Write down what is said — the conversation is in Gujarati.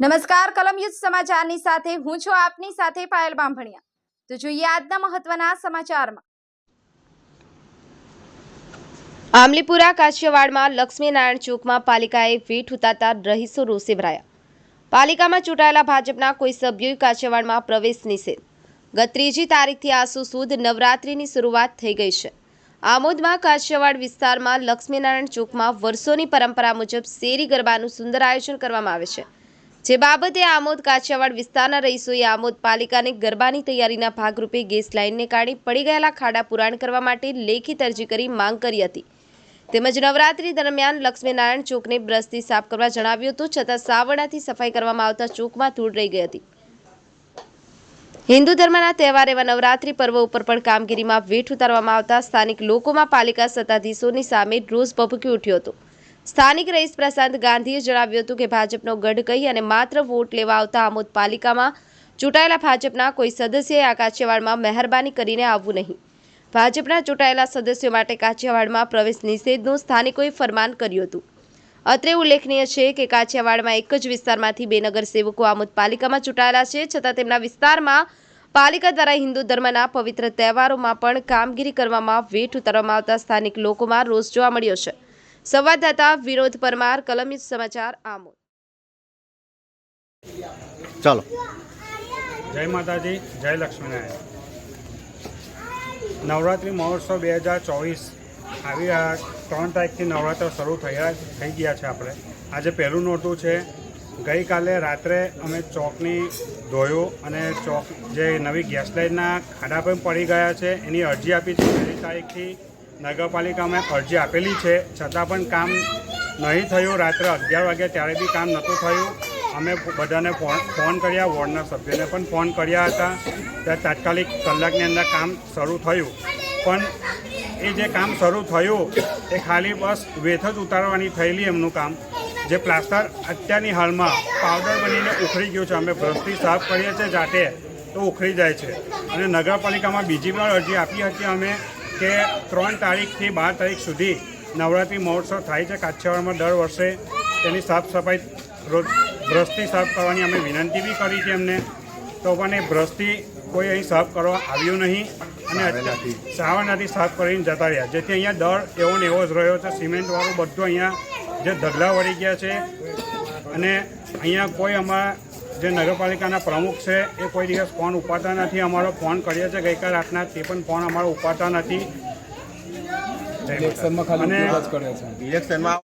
નમસ્કાર કલમયુદ્ધ સમાચારની સાથે હું છું આપની સાથે પાયલ બાંભણિયા. તો જોઈએ આજના મહત્વના સમાચારમાં. આમલીપુરા કાછિયાવાડમાં લક્ષ્મીનારાયણ ચોકમાં પાલિકાએ વીટ ઉતારતા રહીશો રોષે ભરાયા. પાલિકામાં ચૂંટાયેલા ભાજપના કોઈ સભ્યોએ કાછિયાવાડમાં પ્રવેશ નિષેધ. ગત ત્રીજી તારીખથી આસુ સુદ નવરાત્રિની શરૂઆત થઈ ગઈ છે. આમોદમાં કાછિયાવાડ વિસ્તારમાં લક્ષ્મીનારાયણ ચોકમાં વર્ષોની પરંપરા મુજબ શેરી ગરબાનું સુંદર આયોજન કરવામાં આવે છે. જે બાબતે આમોદ કાછિયાવાડ વિસ્તારના રહીશોએ આમોદ પાલિકાને ગરબાની તૈયારીના ભાગરૂપે ગેસ લાઇનને કાઢી પડી ગયેલા ખાડા પુરાણ કરવા માટે લેખિત અરજી કરી માંગ કરી હતી. તેમજ નવરાત્રી દરમિયાન લક્ષ્મીનારાયણ ચોકને બ્રશથી સાફ કરવા જણાવ્યું હતું, છતાં સાવરણાથી સફાઈ કરવામાં આવતા ચોકમાં ધૂળ રહી ગઈ હતી. હિન્દુ ધર્મના તહેવાર એવા નવરાત્રી પર્વ ઉપર પણ કામગીરીમાં વેઠ ઉતારવામાં આવતા સ્થાનિક લોકોમાં પાલિકા સત્તાધીશોની સામે રોષ ભભૂકી ઉઠ્યો હતો. સ્થાનિક રહીશ પ્રશાંત ગાંધીએ જણાવ્યું હતું કે ભાજપનો ગઢ કહી અને માત્ર વોટ લેવા આવતા આમોદ પાલિકામાં ચૂંટાયેલા ભાજપના કોઈ સદસ્યએ આ કાછિયાવાડમાં મહેરબાની કરીને આવવું નહીં. ભાજપના ચૂંટાયેલા સદસ્યો માટે કાઠિયાવાડમાં પ્રવેશ નિષેધનું સ્થાનિકોએ ફરમાન કર્યું હતું. અત્રે ઉલ્લેખનીય છે કે કાછિયાવાડમાં એક જ વિસ્તારમાંથી બે નગરસેવકો આમોદ પાલિકામાં ચૂંટાયેલા છે, છતાં તેમના વિસ્તારમાં પાલિકા દ્વારા હિન્દુ ધર્મના પવિત્ર તહેવારોમાં પણ કામગીરી કરવામાં વેઠ ઉતારવામાં આવતા સ્થાનિક લોકોમાં રોષ જોવા મળ્યો છે. સંવાદદાતા વિરોધ પરમાર કલમિત સમાચાર આમોદ. ચાલો. જય માતાજી જય લક્ષ્મીનારાયણ. નવરાત્રિ મહોત્સવ બે હજાર ચોવીસ આવી રહ્યા ત્રણ તારીખથી નવરાત્ર શરૂ થયા થઈ ગયા છે આપણે. આજે પહેલું નોરતું છે. ગઈકાલે રાત્રે અમે ચોકની ધોયું અને ચોક જે નવી ગેસ લાઇનના ખાડા પણ પડી ગયા છે એની અરજી આપી છે. પહેલી તારીખથી નગરપાલિકામાં અરજી આપેલી છે. છતાં પણ કામ નહીં થયું. રાત્રે અગિયાર વાગ્યા ત્યારે બી કામ નહોતું થયું. અમે બધાને ફોન ફોન કર્યા. વોર્ડના સભ્યોને પણ ફોન કર્યા હતા. ત્યાં તાત્કાલિક કલાકની અંદર કામ શરૂ થયું. પણ એ જે કામ શરૂ થયું, એ ખાલી બસ વેથ જ ઉતારવાની થયેલી એમનું કામ. જે પ્લાસ્ટર અત્યારની હાલમાં પાવડર બનીને ઉખડી ગયું છે. અમે બ્રશથી સાફ કરીએ છીએ જાતે તો ઉખડી જાય છે. અને નગરપાલિકામાં બીજી પણ અરજી આપી હતી અમે. કે ત્રણ તારીખથી બાર તારીખ સુધી નવરાત્રિ મહોત્સવ થાય છે. કાછિયાવાડમાં દર વર્ષે તેની સાફ સફાઈ રોજ બ્રશથી સાફ કરવાની અમે વિનંતી બી કરી છે એમને. તો પણ એ બ્રશથી કોઈ અહીં સાફ કરવા આવ્યું નહીં અને સાવરનાથી સાફ કરીને જતા રહ્યા. જેથી અહીંયા દર એવો ને એવો જ રહ્યો છે. સિમેન્ટવાળું બધું અહીંયા જે ધગલા વળી ગયા છે અને અહીંયા કોઈ અમારા જે નગરપાલિકાના પ્રમુખ છે એ કોઈ દિવસ ફોન ઉપાડતા નથી. અમારો ફોન કરીએ છીએ ગઈકાલ રાતના તે પણ ફોન અમારો ઉપાડતા નથી. ઇલેક્શનમાં